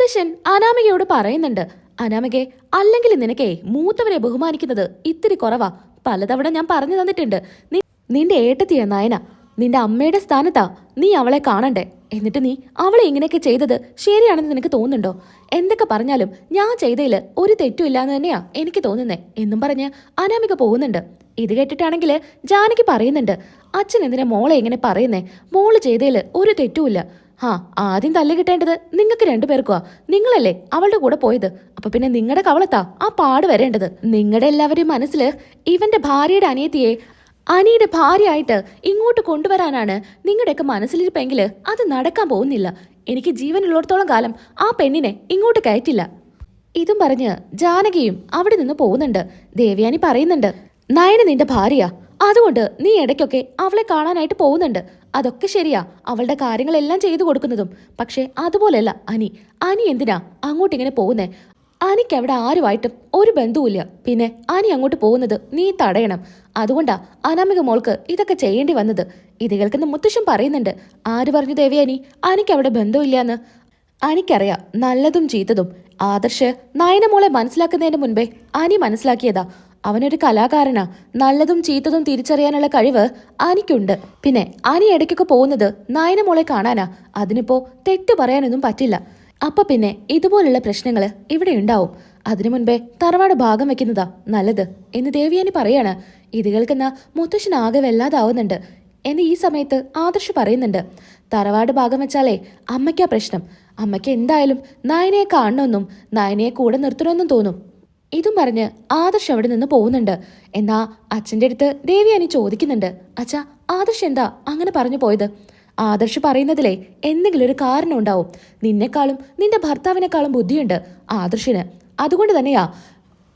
മുത്തശ്ശൻ അനാമികയോട് പറയുന്നുണ്ട് അനാമികെ അല്ലെങ്കിൽ നിനക്കേ മൂത്തവരെ ബഹുമാനിക്കുന്നത് ഇത്തിരി കുറവാ. പലതവണ ഞാൻ പറഞ്ഞു തന്നിട്ടുണ്ട്. നിന്റെ ഏട്ടത്തിയ നയന. നിന്റെ അമ്മയുടെ സ്ഥാനത്താ നീ അവളെ കാണണ്ടേ. എന്നിട്ട് നീ അവളെ ഇങ്ങനെയൊക്കെ ചെയ്തത് ശരിയാണെന്ന് നിനക്ക് തോന്നുന്നുണ്ടോ? എന്തൊക്കെ പറഞ്ഞാലും ഞാൻ ചെയ്തതിൽ ഒരു തെറ്റും ഇല്ലാന്ന് തന്നെയാ എനിക്ക് തോന്നുന്നേ എന്നും പറഞ്ഞ് അനാമിക പോകുന്നുണ്ട്. ഇത് കേട്ടിട്ടാണെങ്കിൽ ജാനകി പറയുന്നുണ്ട് അച്ഛൻ എന്തിനാ മോളെ ഇങ്ങനെ പറയുന്നേ? മോൾ ചെയ്തതിൽ ഒരു തെറ്റുമില്ല ഹാ ആദ്യം തല്ല് കിട്ടേണ്ടത് നിങ്ങൾക്ക് രണ്ടുപേർക്കുവാ നിങ്ങളല്ലേ അവളുടെ കൂടെ പോയത്. അപ്പൊ പിന്നെ നിങ്ങളുടെ കവളത്താ ആ പാട് വരേണ്ടത്. നിങ്ങളുടെ എല്ലാവരുടെയും മനസ്സിൽ ഇവന്റെ ഭാര്യയുടെ അനിയത്തിയെ അനിയുടെ ഭാര്യയായിട്ട് ഇങ്ങോട്ട് കൊണ്ടുവരാനാണ് നിങ്ങളുടെയൊക്കെ മനസ്സിലിരിപ്പെങ്കിൽ അത് നടക്കാൻ പോകുന്നില്ല. എനിക്ക് ജീവനുള്ളിടത്തോളം കാലം ആ പെണ്ണിനെ ഇങ്ങോട്ട് കയറ്റില്ല. ഇതും പറഞ്ഞ് ജാനകിയും അവിടെ നിന്ന് പോകുന്നുണ്ട്. ദേവയാനി പറയുന്നുണ്ട് നയന നിന്റെ ഭാര്യ അതുകൊണ്ട് നീ ഇടയ്ക്കൊക്കെ അവളെ കാണാനായിട്ട് പോകുന്നുണ്ട്. അതൊക്കെ ശരിയാ. അവളുടെ കാര്യങ്ങളെല്ലാം ചെയ്തു കൊടുക്കുന്നതും. പക്ഷേ അതുപോലെയല്ല അനി. അനി എന്തിനാ അങ്ങോട്ട് ഇങ്ങനെ പോകുന്നേ? അനിക്ക് അവിടെ ആരുമായിട്ടും ഒരു ബന്ധവുമില്ല. പിന്നെ അനി അങ്ങോട്ട് പോകുന്നത് നീ തടയണം. അതുകൊണ്ടാ അനാമിക മോൾക്ക് ഇതൊക്കെ ചെയ്യേണ്ടി വന്നത്. ഇത് കേൾക്കുന്ന മുത്തശ്ശൻ പറയുന്നുണ്ട് ആര് പറഞ്ഞു ദേവി അനി? അനിക്ക് അവിടെ ബന്ധമില്ലാന്ന് അനിക്കറിയാം നല്ലതും ചീത്തതും. ആദർശ് നയനമോളെ മനസ്സിലാക്കുന്നതിന് മുൻപേ അനി മനസ്സിലാക്കിയതാ. അവനൊരു കലാകാരനാ. നല്ലതും ചീത്തതും തിരിച്ചറിയാനുള്ള കഴിവ് ആനിക്കുണ്ട് പിന്നെ ആനി ഇടയ്ക്കൊക്കെ പോകുന്നത് നയനമോളെ കാണാനാ. അതിനിപ്പോ തെറ്റു പറയാനൊന്നും പറ്റില്ല. അപ്പൊ പിന്നെ ഇതുപോലുള്ള പ്രശ്നങ്ങൾ ഇവിടെ ഉണ്ടാവും. അതിനു മുൻപേ തറവാട് ഭാഗം വെക്കുന്നതാ നല്ലത് എന്ന് ദേവിയാനി പറയാണ്. ഇത് കേൾക്കുന്ന മുത്തശ്ശൻ ആകെ വല്ലാതാവുന്നുണ്ട്. എന്ന് ഈ സമയത്ത് ആദർശ് പറയുന്നുണ്ട്. തറവാട് ഭാഗം വെച്ചാലേ അമ്മയ്ക്കാ പ്രശ്നം. അമ്മയ്ക്ക് എന്തായാലും നായനയെ കാണണമെന്നും നായനയെ കൂടെ നിർത്തണമെന്നും തോന്നും. ഇതും പറഞ്ഞ് ആദർശ് അവിടെ നിന്ന് പോകുന്നുണ്ട്. എന്നാ അച്ഛന്റെ അടുത്ത് ദേവി ദേവിയാനി ചോദിക്കുന്നുണ്ട്. അച്ഛാ ആദർശ് എന്താ അങ്ങനെ പറഞ്ഞു പോയത്? ആദർശ് പറയുന്നതിലെ എന്തെങ്കിലും ഒരു കാരണം ഉണ്ടാവും. നിന്നെക്കാളും നിന്റെ ഭർത്താവിനേക്കാളും ബുദ്ധിയുണ്ട് ആദർശിന്. അതുകൊണ്ട് തന്നെയാ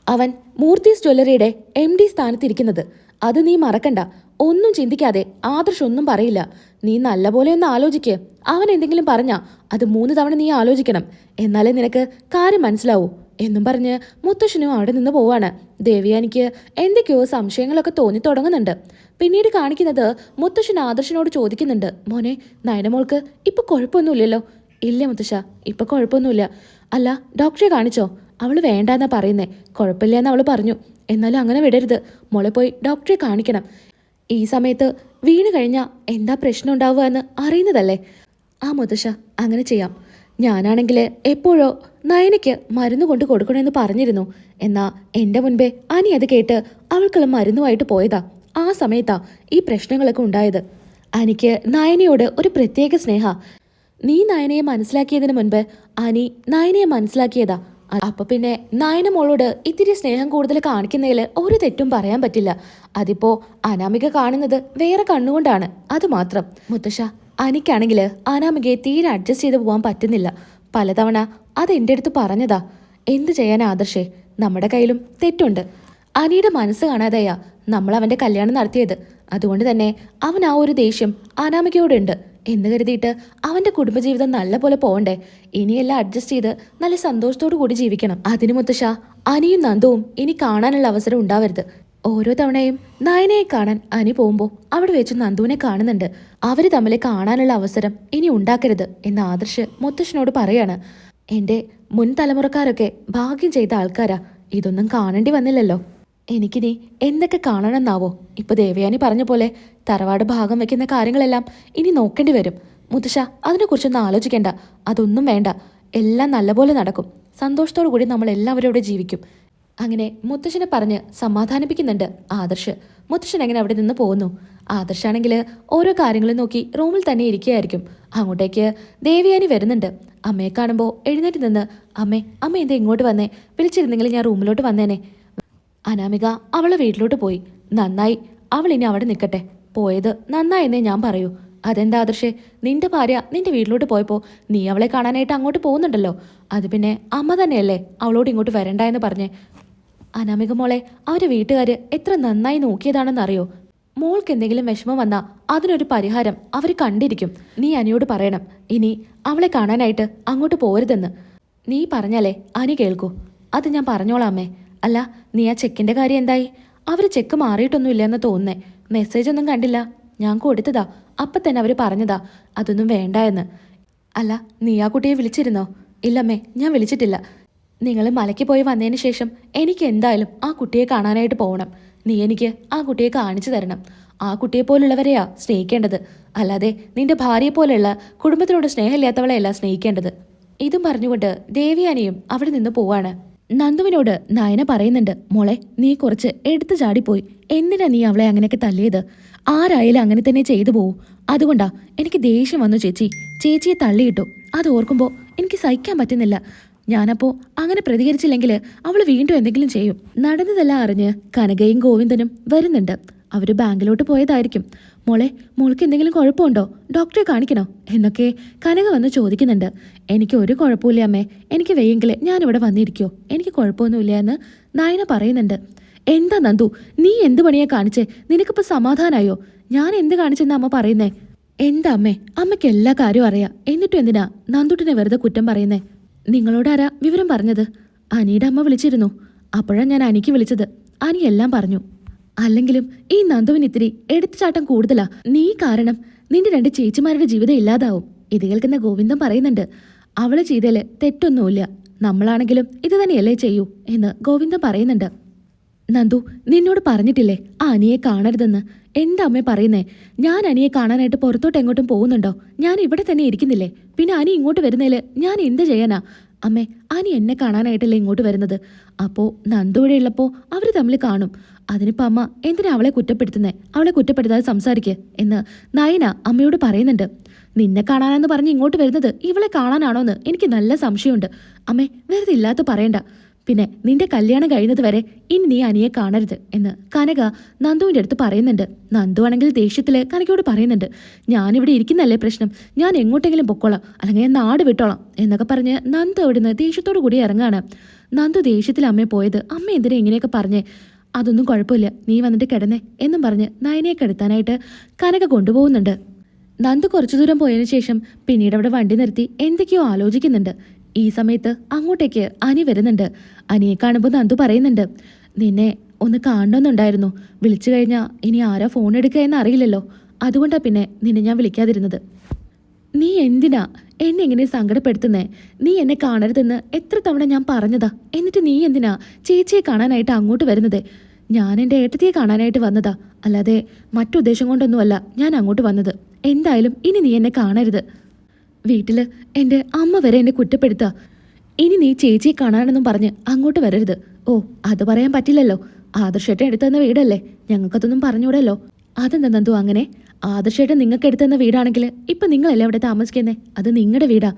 അവൻ മൂർത്തീസ് ജ്വല്ലറിയുടെ എം ഡി സ്ഥാനത്തിരിക്കുന്നത്. അത് നീ മറക്കണ്ട. ഒന്നും ചിന്തിക്കാതെ ആദർശ് ഒന്നും പറയില്ല. നീ നല്ലപോലെ ഒന്ന് ആലോചിക്ക്. അവൻ എന്തെങ്കിലും പറഞ്ഞാ അത് മൂന്ന് തവണ നീ ആലോചിക്കണം. എന്നാലേ നിനക്ക് കാര്യം മനസ്സിലാവൂ. എന്നും പറഞ്ഞ് മുത്തശ്ശനും അവിടെ നിന്ന് പോവാണ്. ദേവിയാനിക്ക് എന്തൊക്കെയോ സംശയങ്ങളൊക്കെ തോന്നി തുടങ്ങുന്നുണ്ട്. പിന്നീട് കാണിക്കുന്നത് മുത്തശ്ശൻ ആദർശനോട് ചോദിക്കുന്നുണ്ട്. മോനെ നയനമോൾക്ക് ഇപ്പൊ കുഴപ്പമൊന്നുമില്ലല്ലോ? ഇല്ല മുത്തശ്ശ ഇപ്പൊ കുഴപ്പമൊന്നുമില്ല. അല്ല ഡോക്ടറെ കാണിച്ചോ. അവൾ വേണ്ടെന്നാ പറയുന്നേ. കുഴപ്പമില്ല എന്ന് അവൾ പറഞ്ഞു. എന്നാലും അങ്ങനെ വിടരുത്. മോളെ പോയി ഡോക്ടറെ കാണിക്കണം. ഈ സമയത്ത് വീണ് കഴിഞ്ഞാൽ എന്താ പ്രശ്നം ഉണ്ടാവുക എന്ന് അറിയുന്നതല്ലേ? ആ മുത്തശ്ശ അങ്ങനെ ചെയ്യാം. ഞാനാണെങ്കിൽ എപ്പോഴോ നയനയ്ക്ക് മരുന്ന് കൊണ്ട് കൊടുക്കണമെന്ന് പറഞ്ഞിരുന്നു. എന്നാ എന്റെ മുൻപേ അനി അത് കേട്ട് അവൾക്കുള്ള മരുന്നുമായിട്ട് പോയതാ. ആ സമയത്താ ഈ പ്രശ്നങ്ങളൊക്കെ ഉണ്ടായത്. അനിക്ക് നയനയോട് ഒരു പ്രത്യേക സ്നേഹ. നീ നയനയെ മനസ്സിലാക്കിയതിന് മുൻപ് അനി നയനയെ മനസ്സിലാക്കിയതാ. അപ്പൊ പിന്നെ നയന മോളോട് ഇത്തിരി സ്നേഹം കൂടുതൽ കാണിക്കുന്നതിൽ ഒരു തെറ്റും പറയാൻ പറ്റില്ല. അതിപ്പോ അനാമിക കാണുന്നത് വേറെ കണ്ണുകൊണ്ടാണ്. അത് മാത്രം. മുത്തശ്ശ അനിക്കാണെങ്കിൽ അനാമികയെ തീരെ അഡ്ജസ്റ്റ് ചെയ്ത് പോകാൻ പറ്റുന്നില്ല. പലതവണ അത് എന്റെ അടുത്ത് പറഞ്ഞതാ. എന്ത് ചെയ്യാൻ ആദർശേ? നമ്മുടെ കയ്യിലും തെറ്റുണ്ട്. അനിയുടെ മനസ്സ് കാണാതെയാ നമ്മൾ അവന്റെ കല്യാണം നടത്തിയത്. അതുകൊണ്ട് തന്നെ അവൻ ആ ഒരു ദേഷ്യം അനാമികയോടുണ്ട്. എന്ന് കരുതിയിട്ട് അവന്റെ കുടുംബജീവിതം നല്ല പോലെ പോകണ്ടേ ഇനിയെല്ലാം അഡ്ജസ്റ്റ് ചെയ്ത് നല്ല സന്തോഷത്തോടു കൂടി ജീവിക്കണം. അതിനു മുത്തശ്ശ അനിയും നന്ദവും ഇനി കാണാനുള്ള അവസരം ഉണ്ടാവരുത്. ഓരോ തവണയും നയനയെ കാണാൻ അനി പോകുമ്പോൾ അവിടെ വെച്ച് നന്ദുവിനെ കാണുന്നുണ്ട്. അവർ തമ്മിൽ കാണാനുള്ള അവസരം ഇനി ഉണ്ടാക്കരുത് എന്ന് ആദർശ് മുത്തശ്ശനോട് പറയാണ്. എന്റെ മുൻ തലമുറക്കാരൊക്കെ ഭാഗ്യം ചെയ്ത ആൾക്കാരാ. ഇതൊന്നും കാണേണ്ടി വന്നില്ലല്ലോ. എനിക്കിനി എന്തൊക്കെ കാണണമെന്നാവോ? ഇപ്പൊ ദേവയാനി പറഞ്ഞ പോലെ തറവാട് ഭാഗം വെക്കുന്ന കാര്യങ്ങളെല്ലാം ഇനി നോക്കേണ്ടി വരും. മുത്തശ്ശ അതിനെക്കുറിച്ചൊന്നും ആലോചിക്കേണ്ട. അതൊന്നും വേണ്ട. എല്ലാം നല്ലപോലെ നടക്കും. സന്തോഷത്തോടു കൂടി നമ്മൾ ഇവിടെ ജീവിക്കും. അങ്ങനെ മുത്തശ്ശനെ പറഞ്ഞ് സമാധാനിപ്പിക്കുന്നുണ്ട് ആദർശ്. മുത്തശ്ശൻ എങ്ങനെ അവിടെ നിന്ന് പോകുന്നു? ആദർശാണെങ്കിൽ ഓരോ കാര്യങ്ങളും നോക്കി റൂമിൽ തന്നെ ഇരിക്കുകയായിരിക്കും. അങ്ങോട്ടേക്ക് ദേവിയാനി വരുന്നുണ്ട്. അമ്മയെ കാണുമ്പോൾ എഴുന്നേറ്റ് നിന്ന് അമ്മേ അമ്മ എന്താ ഇങ്ങോട്ട് വന്നേ? വിളിച്ചിരുന്നെങ്കിൽ ഞാൻ റൂമിലോട്ട് വന്നേനെ. അനാമിക അവളെ വീട്ടിലോട്ട് പോയി. നന്നായി അവൾ ഇനി അവിടെ നിൽക്കട്ടെ. പോയത് നന്നായെന്നേ ഞാൻ പറയൂ. അതെന്താ ആദർശേ? നിന്റെ ഭാര്യ നിന്റെ വീട്ടിലോട്ട് പോയപ്പോൾ നീ അവളെ കാണാനായിട്ട് അങ്ങോട്ട് പോകുന്നുണ്ടല്ലോ. അത് പിന്നെ അമ്മ തന്നെയല്ലേ അവളോട് ഇങ്ങോട്ട് വരണ്ട എന്ന് പറഞ്ഞേ അനാമിക മോളെ അവരെ വീട്ടുകാര് എത്ര നന്നായി നോക്കിയതാണെന്നറിയോ? മോൾക്ക് എന്തെങ്കിലും വിഷമം വന്നാൽ അതിനൊരു പരിഹാരം അവർ കണ്ടിരിക്കും. നീ അനിയോട് പറയണം. ഇനി അവളെ കാണാനായിട്ട് അങ്ങോട്ട് പോരുതെന്ന്. നീ പറഞ്ഞാലേ അനി കേൾക്കൂ. അത് ഞാൻ പറഞ്ഞോളാം അമ്മേ. അല്ല നീ ആ ചെക്കിന്റെ കാര്യം എന്തായി? അവർ ചെക്ക് മാറിയിട്ടൊന്നുമില്ലെന്ന് തോന്നുന്നേ. മെസ്സേജ് ഒന്നും കണ്ടില്ല. ഞാൻ കൊടുത്തതാ. അപ്പൊ തന്നെ അവർ പറഞ്ഞതാ. അതൊന്നും വേണ്ട എന്ന് അല്ല നീ ആ കുട്ടിയെ വിളിച്ചിരുന്നോ? ഇല്ലമ്മേ ഞാൻ വിളിച്ചിട്ടില്ല. നിങ്ങൾ മലയ്ക്ക് പോയി വന്നതിന് ശേഷം എനിക്ക് എന്തായാലും ആ കുട്ടിയെ കാണാനായിട്ട് പോകണം. നീ എനിക്ക് ആ കുട്ടിയെ കാണിച്ചു തരണം. ആ കുട്ടിയെ പോലുള്ളവരെയാ സ്നേഹിക്കേണ്ടത്. അല്ലാതെ നിന്റെ ഭാര്യയെ പോലെയുള്ള കുടുംബത്തിനോട് സ്നേഹമില്ലാത്തവളെയല്ല സ്നേഹിക്കേണ്ടത്. ഇതും പറഞ്ഞുകൊണ്ട് ദേവിയാനിയും അവിടെ നിന്ന് പോവാണ്. നന്ദുവിനോട് നയന പറയുന്നുണ്ട് മോളെ നീ കുറച്ച് എടുത്തു ചാടിപ്പോയി. എന്തിനാ നീ അവളെ അങ്ങനെയൊക്കെ തല്ലിയത്? ആരായാലും അങ്ങനെ തന്നെ ചെയ്തു പോവും. അതുകൊണ്ടാ എനിക്ക് ദേഷ്യം വന്നു ചേച്ചി. ചേച്ചിയെ തള്ളിയിട്ടു. അത് ഓർക്കുമ്പോൾ എനിക്ക് സഹിക്കാൻ പറ്റുന്നില്ല. ഞാനപ്പോ അങ്ങനെ പ്രതികരിച്ചില്ലെങ്കിൽ അവൾ വീണ്ടും എന്തെങ്കിലും ചെയ്യും. നടന്നതെല്ലാം അറിഞ്ഞ് കനകയും ഗോവിന്ദനും വരുന്നുണ്ട്. അവർ ബാങ്കിലോട്ട് പോയതായിരിക്കും. മോളെ മോൾക്ക് എന്തെങ്കിലും കുഴപ്പമുണ്ടോ? ഡോക്ടറെ കാണിക്കണോ? എന്നൊക്കെ കനക വന്ന് ചോദിക്കുന്നുണ്ട്. എനിക്ക് ഒരു കുഴപ്പമില്ല അമ്മേ. എനിക്ക് വെയ്യെങ്കിൽ ഞാനിവിടെ വന്നിരിക്കോ. എനിക്ക് കുഴപ്പമൊന്നുമില്ല എന്ന് നായന പറയുന്നുണ്ട്. എന്താ നന്ദു? നീ എന്ത് പണിയാ കാണിച്ചേ? നിനക്കിപ്പോ സമാധാനായോ? ഞാൻ എന്ത് കാണിച്ചെന്ന് അമ്മ പറയുന്നേ? എന്താ അമ്മേ? അമ്മയ്ക്ക് എല്ലാ കാര്യവും അറിയാം. എന്നിട്ടും എന്തിനാ നന്ദുട്ടിനെ വെറുതെ കുറ്റം പറയുന്നേ? നിങ്ങളോടാരാ വിവരം പറഞ്ഞത്? അനിയുടെ അമ്മ വിളിച്ചിരുന്നു. അപ്പോഴാണ് ഞാൻ അനിക്ക് വിളിച്ചത്. അനി എല്ലാം പറഞ്ഞു. അല്ലെങ്കിലും ഈ നന്ദുവിന് ഇത്തിരി എടുത്തുചാട്ടം കൂടുതലാ. നീ കാരണം നിന്റെ രണ്ട് ചേച്ചിമാരുടെ ജീവിതം ഇല്ലാതാവും. ഇത് കേൾക്കുന്ന ഗോവിന്ദൻ പറയുന്നുണ്ട്. അവൾ ചെയ്തേൽ തെറ്റൊന്നുമില്ല. നമ്മളാണെങ്കിലും ഇത് തന്നെയല്ലേ ചെയ്യൂ എന്ന് ഗോവിന്ദൻ പറയുന്നുണ്ട്. നന്ദു നിന്നോട് പറഞ്ഞിട്ടില്ലേ? ആ അനിയെ കാണരുതെന്ന്. എന്താ അമ്മേ പറയുന്നേ? ഞാൻ അനിയെ കാണാനായിട്ട് പുറത്തോട്ട് എങ്ങോട്ടും പോകുന്നുണ്ടോ? ഞാൻ ഇവിടെ തന്നെ ഇരിക്കുന്നില്ലേ? പിന്നെ അനി ഇങ്ങോട്ട് വരുന്നതിൽ ഞാൻ എന്ത് ചെയ്യാനാ? അമ്മേ അനി എന്നെ കാണാനായിട്ടല്ലേ ഇങ്ങോട്ട് വരുന്നത്? അപ്പോ നന്ദു ഉള്ളപ്പോൾ ഉള്ളപ്പോ അവർ തമ്മിൽ കാണും. അതിനിപ്പോ അമ്മ എന്തിനാ അവളെ കുറ്റപ്പെടുത്തുന്നേ? അവളെ കുറ്റപ്പെടുത്താതെ സംസാരിക്ക് എന്ന് നയന അമ്മയോട് പറയുന്നുണ്ട്. നിന്നെ കാണാനെന്ന് പറഞ്ഞ് ഇങ്ങോട്ട് വരുന്നത് ഇവളെ കാണാനാണോന്ന് എനിക്ക് നല്ല സംശയമുണ്ട്. അമ്മേ വെറുതെ ഇല്ലാത്ത പറയണ്ട. പിന്നെ നിന്റെ കല്യാണം കഴിയുന്നത് വരെ ഇനി നീ അനിയെ കാണരുത് എന്ന് കനക നന്ദുവിന്റെ അടുത്ത് പറയുന്നുണ്ട്. നന്ദു ആണെങ്കിൽ ദേഷ്യത്തിൽ കനകയോട് പറയുന്നുണ്ട്. ഞാനിവിടെ ഇരിക്കുന്നല്ലേ പ്രശ്നം. ഞാൻ എങ്ങോട്ടെങ്കിലും പൊക്കോളാം. അല്ലെങ്കിൽ ഞാൻ നാട് വിട്ടോളാം എന്നൊക്കെ പറഞ്ഞ് നന്ദു അവിടുന്ന് ദേഷ്യത്തോടു കൂടി ഇറങ്ങാണ്. നന്ദു ദേഷ്യത്തിൽ അമ്മയെ പോയത് അമ്മ എന്തിനാ ഇങ്ങനെയൊക്കെ പറഞ്ഞേ? അതൊന്നും കുഴപ്പമില്ല. നീ വന്നിട്ട് കിടന്നേ എന്നും പറഞ്ഞ് നയനയെ കിടത്താനായിട്ട് കനക കൊണ്ടുപോകുന്നുണ്ട്. നന്ദു കുറച്ചു ദൂരം പോയതിനു ശേഷം പിന്നീട് അവിടെ വണ്ടി നിർത്തി എന്തൊക്കെയോ ആലോചിക്കുന്നുണ്ട്. ഈ സമയത്ത് അങ്ങോട്ടേക്ക് അനി വരുന്നുണ്ട്. അനിയെ കാണുമ്പോൾ നന്ദു പറയുന്നുണ്ട് നിന്നെ ഒന്ന് കാണണമെന്നുണ്ടായിരുന്നു. വിളിച്ചു കഴിഞ്ഞാൽ ഇനി ആരാ ഫോൺ എടുക്കുക എന്ന് അറിയില്ലല്ലോ അതുകൊണ്ടാണ് പിന്നെ നിന്നെ ഞാൻ വിളിക്കാതിരുന്നത്. നീ എന്തിനാ എന്നെ ഇങ്ങനെ സങ്കടപ്പെടുത്തുന്നേ? നീ എന്നെ കാണരുതെന്ന് എത്ര തവണ ഞാൻ പറഞ്ഞതാ? എന്നിട്ട് നീ എന്തിനാ ചേച്ചിയെ കാണാനായിട്ട് അങ്ങോട്ട് വരുന്നത്? ഞാൻ എന്റെ ഏട്ടത്തിയെ കാണാനായിട്ട് വന്നതാ. അല്ലാതെ മറ്റുദ്ദേശം കൊണ്ടൊന്നുമല്ല ഞാൻ അങ്ങോട്ട് വന്നത്. എന്തായാലും ഇനി നീ എന്നെ കാണരുത്. വീട്ടിൽ എന്റെ അമ്മ വരെ എന്നെ കുറ്റപ്പെടുത്തുക ഇനി നീ ചേച്ചിയെ കാണാനെന്നും പറഞ്ഞ് അങ്ങോട്ട് വരരുത്. ഓ അത് പറയാൻ പറ്റില്ലല്ലോ. ആദർശേട്ടൻ എടുത്തുതന്ന വീടല്ലേ? ഞങ്ങൾക്കതൊന്നും പറഞ്ഞൂടല്ലോ അതെന്താ അങ്ങനെ? ആദർശേട്ടൻ നിങ്ങൾക്ക് എടുത്തുതന്ന വീടാണെങ്കിൽ ഇപ്പൊ നിങ്ങളല്ലേ അവിടെ താമസിക്കുന്നേ? അത് നിങ്ങളുടെ വീടാ.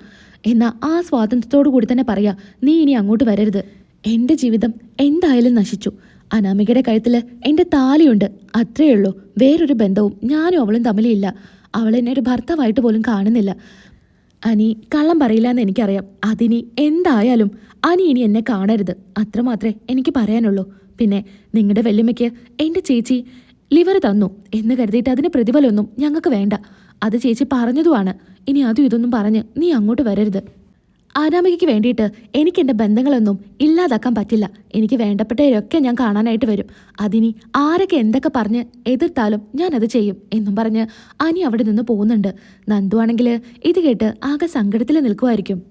എന്നാ ആ സ്വാതന്ത്ര്യത്തോടു കൂടി തന്നെ പറയാ നീ ഇനി അങ്ങോട്ട് വരരുത്. എന്റെ ജീവിതം എന്തായാലും നശിച്ചു. അനാമികയുടെ കഴുത്തിൽ എന്റെ താലിയുണ്ട്. അത്രയേ ഉള്ളൂ വേറൊരു ബന്ധവും ഞാനും അവളും തമ്മിലില്ല. അവൾ എന്നെ ഒരു ഭർത്താവായിട്ട് പോലും കാണുന്നില്ല. അനി കള്ളം പറയില്ല എന്ന് എനിക്കറിയാം. അതിനി എന്തായാലും അനി ഇനി എന്നെ കാണരുത്. അത്രമാത്രേ എനിക്ക് പറയാനുള്ളൂ. പിന്നെ നിങ്ങളുടെ വെല്ലുമ്മയ്ക്ക് എന്റെ ചേച്ചി ലിവർ തന്നു എന്ന് കരുതിയിട്ട് അതിന് പ്രതിഫലമൊന്നും ഞങ്ങൾക്ക് വേണ്ട. അത് ചേച്ചി പറഞ്ഞതുമാണ്. ഇനി അതും ഇതൊന്നും പറഞ്ഞ് നീ അങ്ങോട്ട് വരരുത്. അനാമികയ്ക്ക് വേണ്ടിയിട്ട് എനിക്ക് എന്റെ ബന്ധങ്ങളൊന്നും ഇല്ലാതാക്കാൻ പറ്റില്ല. എനിക്ക് വേണ്ടപ്പെട്ടവരൊക്കെ ഞാൻ കാണാനായിട്ട് വരും. അതിനി ആരൊക്കെ എന്തൊക്കെ പറഞ്ഞ് എതിർത്താലും ഞാൻ അത് ചെയ്യും എന്നും പറഞ്ഞ് അനി അവിടെ നിന്ന് പോകുന്നുണ്ട്. നന്ദു ആണെങ്കിൽ ഇത് കേട്ട് ആകെ സങ്കടത്തിൽ നിൽക്കുമായിരിക്കും.